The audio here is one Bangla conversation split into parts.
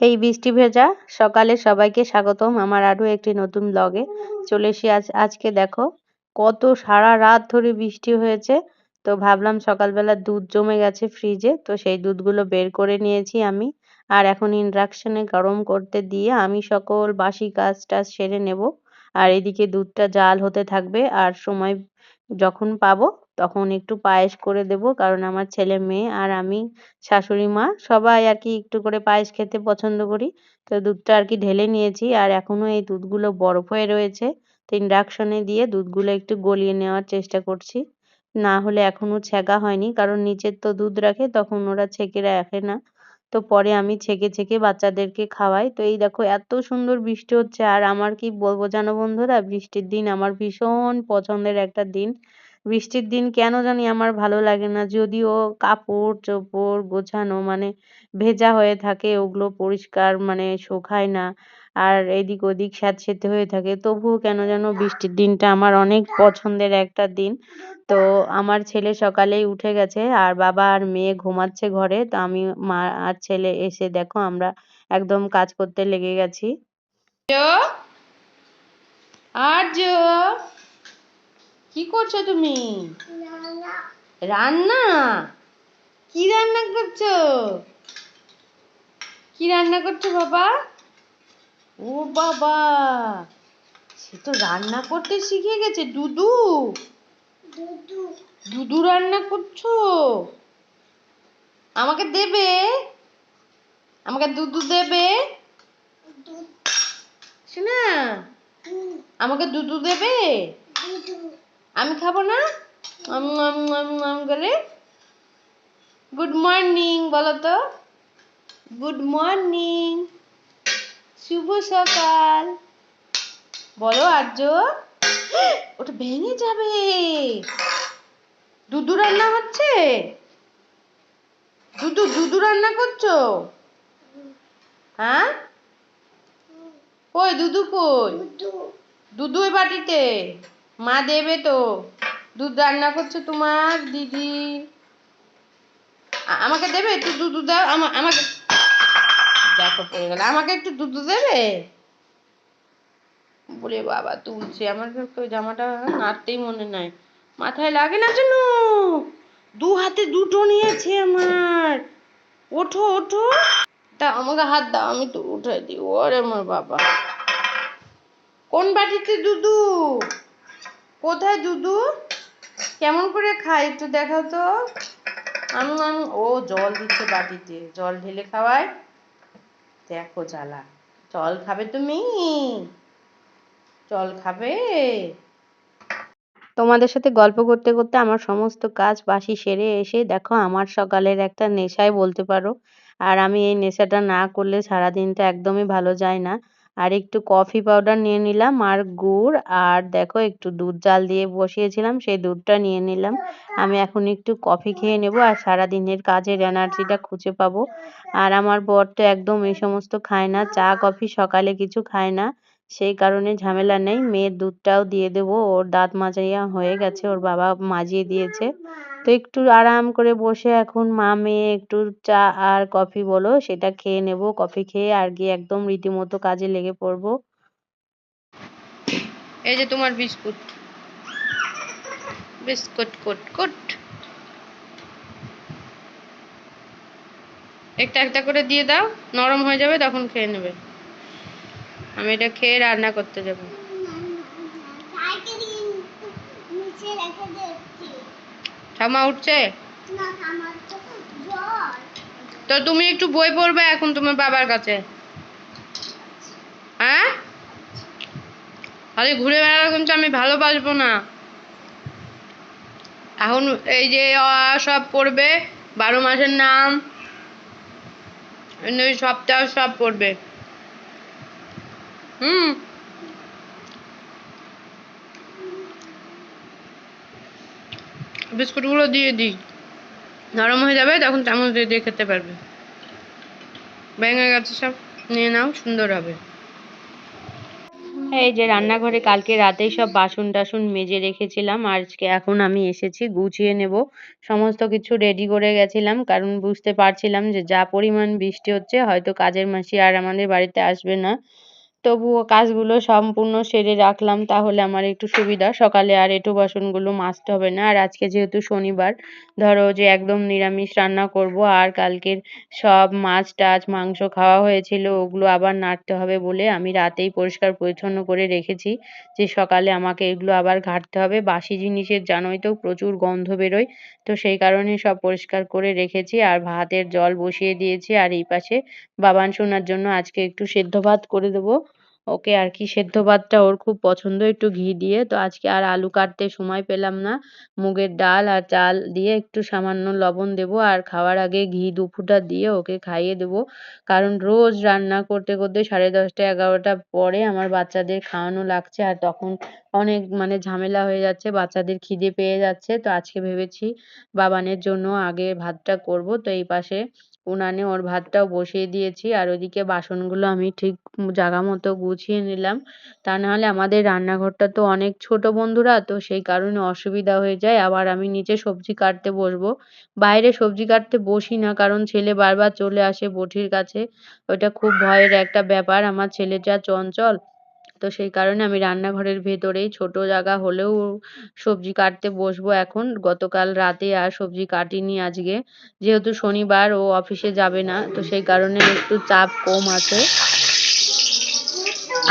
এই বৃষ্টি ভেজা সকালে সবাইকে স্বাগতম আমার আরও একটি নতুন ব্লগে চলে এসে আজ, আজকে দেখো কত সারা রাত ধরে বৃষ্টি হয়েছে। তো ভাবলাম সকালবেলা দুধ জমে গেছে ফ্রিজে তো সেই দুধগুলো বের করে নিয়েছি আমি। আর এখন ইন্ডাকশনে গরম করতে দিয়ে আমি সকল বাসি কাজ টাজ সেরে নেব। আর এদিকে দুধটা জাল হতে থাকবে, আর সময় যখন পাবো তখন একটু পায়েস করে দেব, কারণ আমার ছেলে মেয়ে আর আমি শাশুড়ি মা সবাই আর কি একটু করে পায়েস খেতে পছন্দ করি। তো দুধটা আর কি ঢেলে নিয়েছি আর এখনও এই দুধগুলো বরফ হয়ে রয়েছে। তো ইন্ডাকশনে দিয়ে দুধগুলো একটু গলিয়ে নেওয়ার চেষ্টা করছি। না হলে এখনও ছেঁকা হয়নি, কারণ নিচের তো দুধ রাখে, তখন ওরা ছেঁকে রাখে না। তো পরে আমি ছেঁকে ছেঁকে বাচ্চাদেরকে খাওয়াই। তো এই দেখো এত সুন্দর বৃষ্টি হচ্ছে, আর আমার কি বলব জানো বন্ধুরা, বৃষ্টির দিন আমার ভীষণ পছন্দের একটা দিন। বৃষ্টির দিন কেন জানি আমার ভালো লাগে না। যদিও কাপড় চোপড় গোছানো মানে ভেজা হয়ে থাকে, ওগুলো পরিষ্কার মানে শোকায় না আর এদিক ওদিক স্যাঁতসেঁতে হয়ে থাকে। তবুও কেন যেন বৃষ্টির দিনটা আমার অনেক পছন্দের একটা দিন। তো আমার ছেলে সকালেই উঠে গেছে আর বাবা আর মেয়ে ঘুমাচ্ছে ঘরে। তো আমি মা আর ছেলে এসে দেখো আমরা একদম কাজ করতে লেগে গেছি। আর্য। কি করছ তুমি? রান্না। কি রান্না করছ? কি রান্না করছ বাবা? ও বাবা সে তো রান্না করতে শিখে গেছে। দুদু দুদু। রান্না করছ? আমাকে দেবে? আমাকে দুধু দেবে? শোনা আমাকে দুধু দেবে? আমি খাব না? করে? গুড মর্নিং বলো তো। গুড মর্নিং শুভ সকাল। বলো আর্য। ওটা ভেঙে যাবে। দুধু রান্না হচ্ছে? দুধু দুধু রান্না করছ? হ্যাঁ? কই দুধু কই? দুধু ওই বাটিতে মা দেবে তো। দুধ রান্না করছে তোমার দিদি। আমাকে দেবে একটু দুধ দাও আমাকে দেখো পড়ে গেল আমাকে একটু দুধ দেবে? বলে বাবা তুলছে, আমার জামাটা নাড়তেই মনে নাই। মাথায় লাগে না যেন? দু হাতে দুটো নিয়েছে আমার। ওঠো ওঠো। তা আমাকে হাত দাও, আমি তো উঠাই দিই। ওরে আমার বাবা। কোন বাটিতে দুধু কোথায় দুধু কেমন করে খায় একটু দেখাও তো। আমি আমি, ও জল দিচ্ছে বাটিতে। জল ঢেলে খাওয়ায়। দেখো জ্বালা। জল খাবে তুমি? জল খাবে? তোমাদের সাথে গল্প করতে করতে আমার সমস্ত কাজ বাসি সেরে এসে দেখো আমার সকালের একটা নেশায় বলতে পারো। আর আমি এই নেশাটা না করলে সারাদিনটা একদমই ভালো যায় না। আর একটু কফি পাউডার নিয়ে নিলাম আর গুড়। আর দেখো একটু দুধ জাল দিয়ে বসিয়েছিলাম, সেই দুধটা নিয়ে নিলাম। আমি এখন একটু কফি খেয়ে নেব আর সারাদিনের কাজের এনার্জিটা খুঁজে পাবো। আর আমার বর তো একদম এই সমস্ত খায় না, চা, কফি সকালে কিছু খায় না। সেই কারণে ঝামেলা নেই। মেয়ের দুধটাও দিয়ে দেবো। ওর দাঁত মাজাইয়া হয়ে গেছে, ওর বাবা মাজিয়ে দিয়েছে। তো একটু আরাম করে বসে এখন মা মেয়ে একটু চা আর কফি বলো, সেটা খেয়ে নেব। কফি খেয়ে আর গিয়ে একদম রীতিমতো কাজে লেগে পড়ব। এই যে তোমার বিস্কুট। বিস্কুট, কুট কুট। একটা একটা করে দিয়ে দাও, নরম হয়ে যাবে, তখন খেয়ে নেবে। আমি এটা খেয়ে রান্না করতে যাব। ঠামা উঠছে? তো তুমি একটু বই পড়বে এখন তোমার বাবার কাছে। হ্যাঁ? খালি ঘুরে বেড়ালে কিন্তু আমি ভালোবাসবো না। এখন এই যে সব পড়বে, বারো মাসের নাম সপ্তাহ সব পড়বে। হুম বিস্কুটগুলো দিয়ে দিই নরম হয়ে যাবে, তখন চামচ দিয়ে দিয়ে খেতে পারবে ভেঙে গেছে সব, নিয়ে নাও, সুন্দর হবে এই যে রান্নাঘরে কালকে রাতেই সব বাসন-টাসন মেজে রেখেছিলাম। আজকে এখন আমি এসেছি, গুছিয়ে নেব। সমস্ত কিছু রেডি করে গেছিলাম, কারণ বুঝতে পারছিলাম যে যা পরিমাণ বৃষ্টি হচ্ছে, হয়তো কাজের মাসি আর আমাদের বাড়িতে আসবে না। তবুও কাজগুলো সম্পূর্ণ সেরে রাখলাম তাহলে আমার একটু সুবিধা। সকালে আর এঁটো বাসনগুলো মাজতে হবে না। আর আজকে যেহেতু শনিবার, ধরো যে একদম নিরামিষ রান্না করব, আর কালকের সব মাছ টাছ, মাংস খাওয়া হয়েছিল, ওগুলো আবার নাড়তে হবে বলে আমি রাতেই পরিষ্কার পরিচ্ছন্ন করে রেখেছি যে সকালে আমাকে এগুলো আবার ঘাঁটতে হবে। বাসি জিনিসের জানোই তো প্রচুর গন্ধ বেরোয়, তো সেই কারণে সব পরিষ্কার করে রেখেছি। আর ভাতের জল বসিয়ে দিয়েছি। আর এই পাশে বাবান সোনার জন্য আজকে একটু সেদ্ধ ভাত করে দেবো। ওকে আর কি সেদ্ধ ভাতটা ওর খুব পছন্দ, একটু ঘি দিয়ে। তো আজকে আর আলু কাটতে সময় পেলাম না। মুগের ডাল আর চাল দিয়ে একটু সামান্য লবণ দেবো আর খাওয়ার আগে ঘি দু ফুটা দিয়ে ওকে খাইয়ে দেবো। কারণ রোজ রান্না করতে করতে সাড়ে দশটা, এগারোটা পরে আমার বাচ্চাদের খাওয়ানো লাগছে আর তখন অনেক মানে ঝামেলা হয়ে যাচ্ছে, বাচ্চাদের খিদে পেয়ে যাচ্ছে। তো আজকে ভেবেছি বাবানের জন্য আগে ভাতটা করব। তো এই পাশে উনানে ওর ভাতটাও বসিয়ে দিয়েছি, আর ওইদিকে বাসনগুলো আমি ঠিক জায়গা মতো গুছিয়ে নিলাম। তা নাহলে আমাদের রান্নাঘরটা তো অনেক ছোট বন্ধুরা, তো সেই কারণে অসুবিধা হয়ে যায়। আবার আমি নিচে সবজি কাটতে বসবো। বাইরে সবজি কাটতে বসি না, কারণ ছেলে বারবার চলে আসে বটির কাছে। ওইটা খুব ভয়ের একটা ব্যাপার। আমার ছেলেটা চঞ্চল। তো সেই কারণে আমি রান্নাঘরের ভেতরেই ছোট জায়গা হলেও সবজি কাটতে বসবো এখন। গতকাল রাতে আর সবজি কাটিনি আজকে। যেহেতু শনিবার ও অফিসে যাবে না, তো সেই কারণে একটু চাপ কম আছে।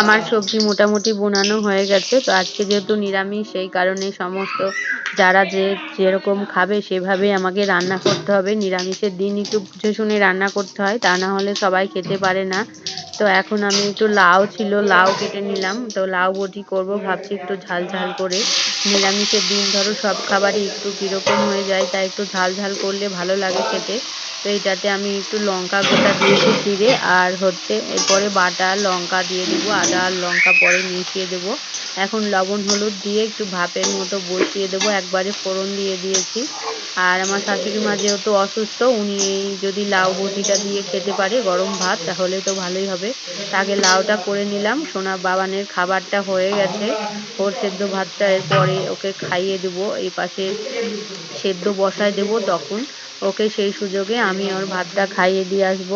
আমার সবজি মোটামুটি বোনানো হয়ে গেছে। তো আজকে যেহেতু নিরামিষ, সেই কারণে সমস্ত যারা যে যেরকম খাবে সেভাবেই আমাকে রান্না করতে হবে। নিরামিষের দিন একটু বুঝে শুনে রান্না করতে হয়, তা না হলে সবাই খেতে পারে না। তো এখন আমি একটু লাউ ছিল, লাউ কেটে নিলাম। তো লাউ বটি করব, ভাবছি একটু ঝাল ঝাল করে। নিরামিষের দিন ধরো, সব খাবারই একটু কীরকম হয়ে যায়, তাই একটু ঝাল ঝাল করলে ভালো লাগে খেতে। তো এটাতে আমি একটু লঙ্কা গোটা দিয়েছি জিরে, আর হচ্ছে এরপরে বাটা লঙ্কা দিয়ে দেবো, আদা আর লঙ্কা পরে মিশিয়ে দেবো। এখন লবণ, হলুদ দিয়ে একটু ভাপের মতো বসিয়ে দেবো। একবারে ফোড়ন দিয়ে দিয়েছি। আর আমার শাশুড়ি মা যেহেতু অসুস্থ, উনি যদি লাউ বটিটা দিয়ে খেতে পারে গরম ভাত, তাহলে তো ভালোই হবে। আগে লাউটা করে নিলাম। সোনা বাবানের খাবারটা হয়ে গেছে। ওর সেদ্ধ ভাতটা এরপরে ওকে খাইয়ে দেবো। এই পাশে সেদ্ধ বসায় দেবো তখন। ওকে সেই সুযোগে আমি ওর ভাতটা খাইয়ে দিয়ে আসব।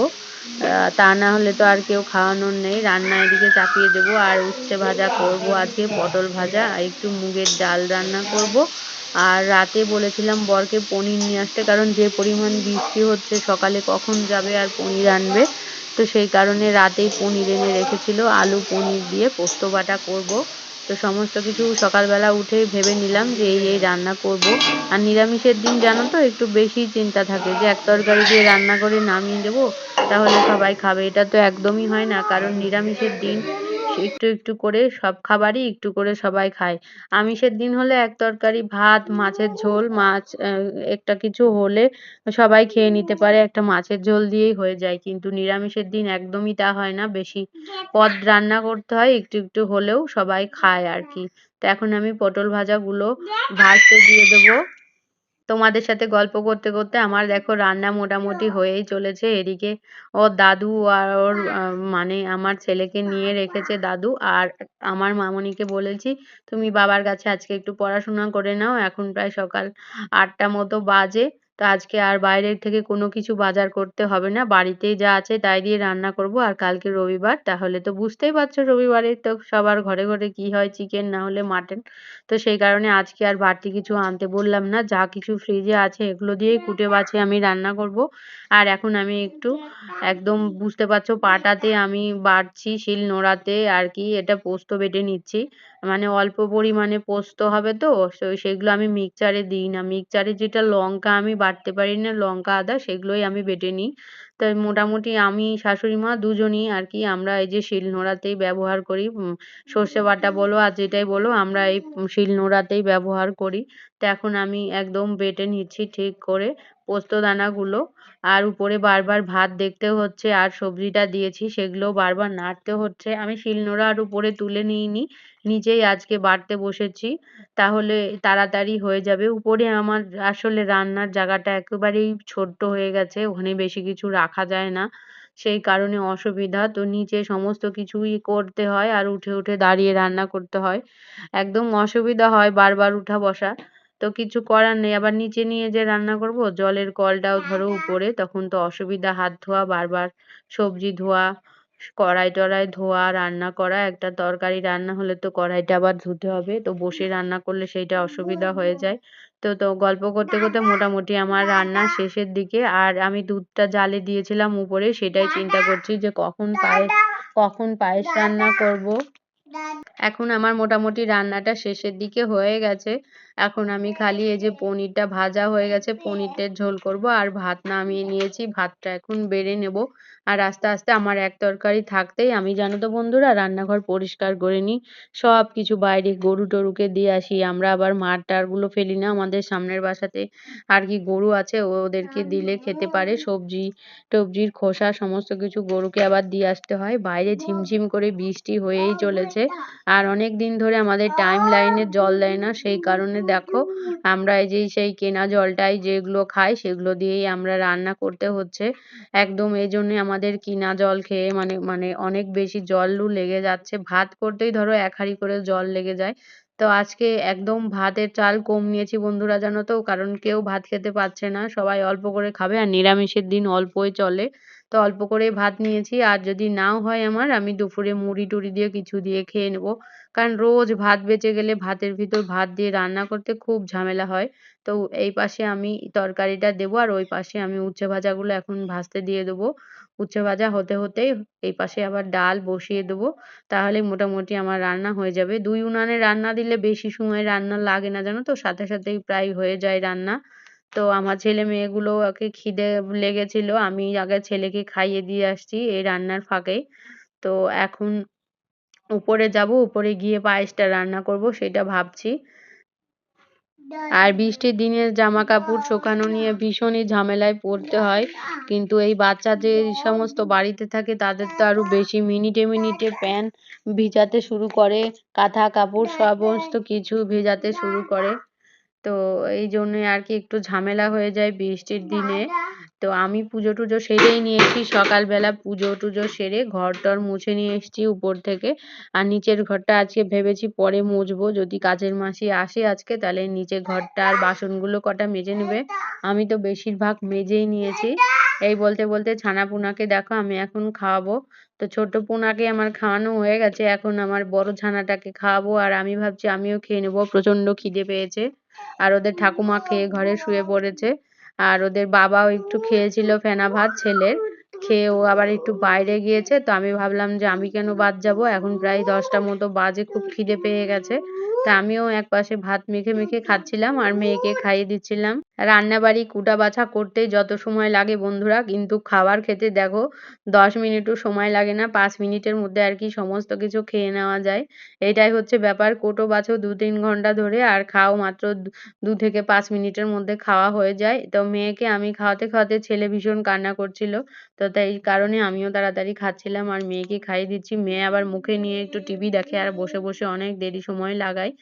তা না হলে তো আর কেউ খাওয়ানোর নেই। রান্না এদিকে চাপিয়ে দেবো। আর উচ্ছে ভাজা করব আজকে, পটল ভাজা আর একটু মুগের ডাল রান্না করব। আর রাতে বলেছিলাম বরকে পনির নিয়ে আসতে, কারণ যে পরিমাণ বৃষ্টি হচ্ছে, সকালে কখন যাবে আর পনির আনবে? তো সেই কারণে রাতেই পনির এনে রেখেছিল। আলু পনির দিয়ে পোস্ত বাটা করব। তো সমস্ত কিছু সকালবেলা উঠে ভেবে নিলাম যে এই এই রান্না করব। আর নিরামিষের দিন জানো তো, একটু বেশি চিন্তা থাকে যে এক তরকারি দিয়ে রান্না করে নামিয়ে দেবো, তাহলে সবাই খাবে। এটা তো একদমই হয় না, কারণ নিরামিষের দিন একটু একটু করে সব খাবারই একটু করে সবাই খায়। আমিষের দিন হলে এক তরকারি, ভাত, মাছের ঝোল, মাছ একটা কিছু হলে সবাই খেয়ে নিতে পারে। একটা মাছের ঝোল দিয়েই হয়ে যায়, কিন্তু নিরামিষের দিন একদমই তা হয় না। বেশি পদ রান্না করতে হয়, একটু একটু হলেও সবাই খায় আর কি। তো এখন আমি পটল ভাজাগুলো ভাজতে দিয়ে দেবো। তোমাদের সাথে গল্প করতে করতে আমার দেখো রান্না মোটামুটি হয়েই চলেছে। এদিকে ওর দাদু আর ওর মানে আমার ছেলেকে নিয়ে রেখেছে দাদু আর আমার মামনিকে বলেছি, তুমি বাবার কাছে আজকে একটু পড়াশোনা করে নাও, এখন প্রায় সকাল আটটা মতো বাজে। তো আজকে আর বাইরের থেকে কোনো কিছু বাজার করতে হবে না। বাড়িতেই যা আছে তাই দিয়ে রান্না করব। আর কালকে রবিবার, তাহলে তো বুঝতেই পারছ রবিবারে তো সবার ঘরে ঘরে কি হয় চিকেন না হলে মাটন। তো সেই কারণে আজকে আর বাড়তি কিছু আনতে বললাম না। যা কিছু ফ্রিজে আছে এগুলো দিয়েই কুটে বাছে আমি রান্না করব। আর এখন আমি একটু একদম বুঝতে পারছ পাটাতে আমি বাড়ছি, শিল নোড়াতে আর কি, এটা পোস্ত বেটে নিচ্ছি। মানে অল্প পরিমাণে পোস্ত হবে তো সেগুলো আমি মিক্সচারে দিই না। মিক্সচারে যেটা লঙ্কা আমি বাটতে পারি না, লঙ্কা, আদা সেগুলোই আমি বেটে নিই। তো মোটামুটি আমি, শাশুড়ি মা দুজনই আর কি আমরা এই যে শিলনোড়াতেই ব্যবহার করি। সর্ষে বাটা বলো আর যেটাই বলো আমরা এই শিলনোড়াতেই ব্যবহার করি। তো এখন আমি একদম বেটে নিচ্ছি ঠিক করে পোস্ত দানাগুলো। আর উপরে বারবার ভাত দেখতে হচ্ছে আর সবজিটা দিয়েছি সেগুলোও বারবার নাড়তে হচ্ছে। আমি শিলনোড়া আর উপরে তুলে নিইনি। নিজেই আজকে বাড়তে বসেছি, তাহলে তাড়াতাড়ি হয়ে যাবে। উপরে আমার আসলে রান্নার জায়গাটা একেবারেই ছোট্ট হয়ে গেছে, ওখানে বেশি কিছু রাখা যায় না। সেই কারণে অসুবিধা। তো নিচে সমস্ত কিছুই করতে হয় আর উঠে উঠে দাঁড়িয়ে রান্না করতে হয়। একদম অসুবিধা হয় বারবার উঠা বসা। তো কিছু করার নেই। আবার নিচে নিয়ে যে রান্না করব, জলের কলটাও ধরো উপরে, তখন তো অসুবিধা। হাত ধোয়া, বারবার সবজি ধোয়া কড়াই টড়াই ধোয়া, রান্না করা, একটা তরকারি রান্না হলে তো কড়াইটা আবার ধুতে হবে। তো বসে রান্না করলে সেইটা অসুবিধা হয়ে যায়। তো তো গল্প করতে করতে মোটামুটি আমার রান্না শেষের দিকে আর আমি দুধটা জালে দিয়েছিলাম উপরে, সেটাই চিন্তা করছি যে কখন পায়েস কখন পায়েস রান্না করব। এখন আমার মোটামুটি রান্নাটা শেষের দিকে হয়ে গেছে। এখন আমি খালি এই যে পনিরটা ভাজা হয়ে গেছে, পনিরটার ঝোল করব আর ভাত নামিয়ে নিয়েছি, ভাতটা এখন বেড়ে নেব। আর আস্তে আস্তে আমার এক তরকারি থাকতেই আমি, জানো তো বন্ধুরা, রান্নাঘর পরিষ্কার করে নিই। সব কিছু বাইরে গরু টরুকে দিয়ে আসি, আমরা আবার মার টারগুলো ফেলি না আমাদের সামনের বাসাতে। আর কি গরু আছে ওদেরকে দিলে খেতে পারে, সবজি টবজির খোসা সমস্ত কিছু গরুকে আবার দিয়ে আসতে হয়। বাইরে ঝিমঝিম করে বৃষ্টি হয়েই চলেছে। আর অনেক দিন ধরে আমাদের টাইম লাইনে জল দেয় না, সেই কারণে দেখো, আমরা এই যে সেই কেনা জলটাই যেগুলো খাই সেগুলো দিয়েই আমরা রান্না করতে হচ্ছে। একদম এই জন্যে আমাদের কিনা জল খেয়ে মানে মানে অনেক বেশি জলও লেগে যাচ্ছে। ভাত করতেই ধরো এক হাঁড়ি করে জল লেগে যায়। তো আজকে একদম ভাতের চাল কম নিয়েছি বন্ধুরা জানো তো, কারণ কেউ ভাত খেতে পারছে না। সবাই অল্প করে খাবে আর নিরামিষের দিন অল্পই চলে। তো অল্প করেই ভাত নিয়েছি। আর যদি নাও হয় আমার, আমি দুপুরে মুড়ি টুড়ি দিয়ে কিছু দিয়ে খেয়ে নেব। কারণ রোজ ভাত বেঁচে গেলে ভাতের ভিতর ভাত দিয়ে রান্না করতে খুব ঝামেলা হয়। তো এই পাশে আমি তরকারিটা দেবো আর ওই পাশে আমি উচ্ছে ভাজাগুলো এখন ভাজতে দিয়ে দেবো। উচ্ছে ভাজা হতে হতেই এই পাশে আবার ডাল বসিয়ে দেবো। তাহলে মোটামুটি আমার রান্না হয়ে যাবে। দুই উনানে রান্না দিলে বেশি সময় রান্না লাগে না, জানো তো? সাথে সাথেই প্রায় হয়ে যায় রান্না। তো আমার ছেলে মেয়েগুলো ওকে খিদে লেগেছিল, আমি আগে ছেলেকে খাইয়ে দিয়ে আসছি এই রান্নার ফাঁকেই তো এখন উপরে যাব, উপরে গিয়ে পায়েসটা রান্না করব, সেটা ভাবছি। আর বৃষ্টির দিনে জামা কাপড় শুকানো নিয়ে ভীষণই ঝামেলায় পড়তে হয়। কিন্তু এই বাচ্চা যে সমস্ত বাড়িতে থাকে, তাদের তো আরও বেশি মিনিটে মিনিটে প্যান্ট ভিজাতে শুরু করে, কাঁথা কাপড় সমস্ত কিছু ভেজাতে শুরু করে। তো এই জন্যই আর কি একটু ঝামেলা হয়ে যায় বৃষ্টির দিনে। তো আমি পুজো টুজো সেরেই নিয়েছি। সকালবেলা পুজো টুজো সেরে ঘর টর মুছে নিয়ে এসেছি উপর থেকে। আর নিচের ঘরটা আজকে ভেবেছি পরে মুছবো। যদি কাজের মাসি আসে আজকে তাহলে নিচের ঘরটা আর বাসনগুলো কটা মেজে নেবে। আমি তো বেশিরভাগ মেজেই নিয়েছি। এই বলতে বলতে ছানা পোনাকে দেখো আমি এখন খাওয়াবো। তো ছোট পোনাকে আমার খাওয়ানো হয়ে গেছে। এখন আমার বড় ছানাটাকে খাওয়াবো। আর আমি ভাবছি আমিও খেয়ে নেব। প্রচণ্ড খিদে পেয়েছে। আর ওদের ঠাকুমা খেয়ে ঘরে শুয়ে পড়েছে। আর ওদের বাবাও একটু খেয়েছিল ফেনা ভাত, ছেলের। খেয়ে ও আবার একটু বাইরে গিয়েছে। তো আমি ভাবলাম যে আমি কেন বাদ যাব? এখন প্রায় দশটা মতো বাজে, খুব খিদে পেয়ে গেছে। তা আমিও একপাশে ভাত মেখে মেখে খাচ্ছিলাম আর মেয়েকে খাইয়ে দিচ্ছিলাম। রান্নাবাড়ি কুটা বাছা করতে যত সময় লাগে বন্ধুরা, কিন্তু খাবার খেতে দেখো, দশ মিনিটও সময় লাগে না, পাঁচ মিনিটের মধ্যে আর কি সমস্ত কিছু খেয়ে নেওয়া যায়। এটাই হচ্ছে ব্যাপার, কোটো বাছো দু তিন ঘণ্টা ধরে আর খাও মাত্র দু থেকে পাঁচ মিনিটের মধ্যে খাওয়া হয়ে যায়। তো মেয়েকে আমি খাওয়াতে খাওয়াতে ছেলে ভীষণ কান্না করছিল, তো তাই কারণে আমিও তাড়াতাড়ি খাচ্ছিলাম আর মেয়েকে খাইয়ে দিচ্ছি। মেয়ে আবার মুখে নিয়ে একটু টিভি দেখে আর বসে বসে অনেক দেরি সময় লাগায়।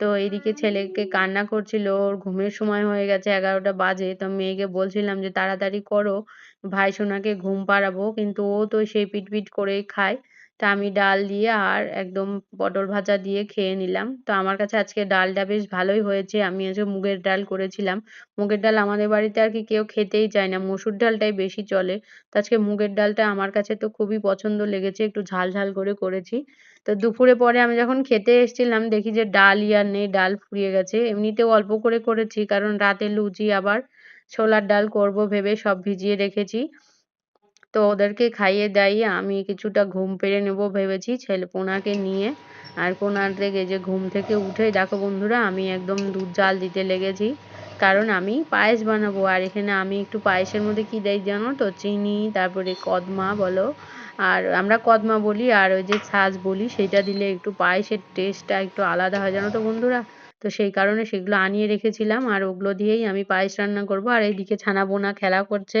তো এদিকে ছেলেকে কান্না করছিল, ওর ঘুমের সময় হয়ে গেছে এগারোটা বাজে, তো মেয়েকে বলছিলাম যে তাড়াতাড়ি করো, ভাই সোনাকে ঘুম পাড়াবো, কিন্তু ও তো সেই পিটপিট করেই খায়। তা আমি ডাল দিয়ে আর একদম পটল ভাজা দিয়ে খেয়ে নিলাম। তো আমার কাছে আজকে ডালটা বেশ ভালোই হয়েছে। আমি আজকে মুগের ডাল করেছিলাম। মুগের ডাল আমাদের বাড়িতে আর কি কেউ খেতেই চায় না। মসুর ডালটাই বেশি চলে। তো আজকে মুগের ডালটা আমার কাছে তো খুবই পছন্দ লেগেছে। একটু ঝাল ঝাল করে করেছি। তো দুপুরে পরে আমি যখন খেতে এসেছিলাম, দেখি যে ডালই আর নেই, ডাল ফুরিয়ে গেছে। এমনিতেও অল্প করে করেছি, কারণ রাতে লুচি আবার ছোলার ডাল করব ভেবে সব ভিজিয়ে রেখেছি। তো ওদেরকে খাইয়ে দাইয়ে আমি কিছুটা ঘুম পেড়ে নেব ভেবেছি ছেলে পোনাকে নিয়ে। আর পোনার থেকে যে ঘুম থেকে উঠে, দেখো বন্ধুরা, আমি একদম দুধ জাল দিতে লেগেছি। কারণ আমি পায়েস বানাবো। আর এখানে আমি একটু পায়েসের মধ্যে কী দেই জানো তো? চিনি, তারপরে কদমা বলো। আর আমরা কদমা বলি, আর ওই যে ছাঁচ বলি, সেটা দিলে একটু পায়েসের টেস্টটা একটু আলাদা হয়, জানো তো বন্ধুরা? তো সেই কারণে সেগুলো আনিয়ে রেখেছিলাম। আর ওগুলো দিয়েই আমি পায়েস রান্না করব। আর এইদিকে ছানা বোনা খেলা করছে।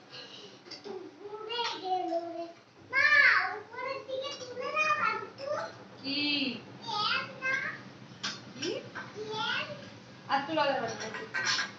袋でも入れす。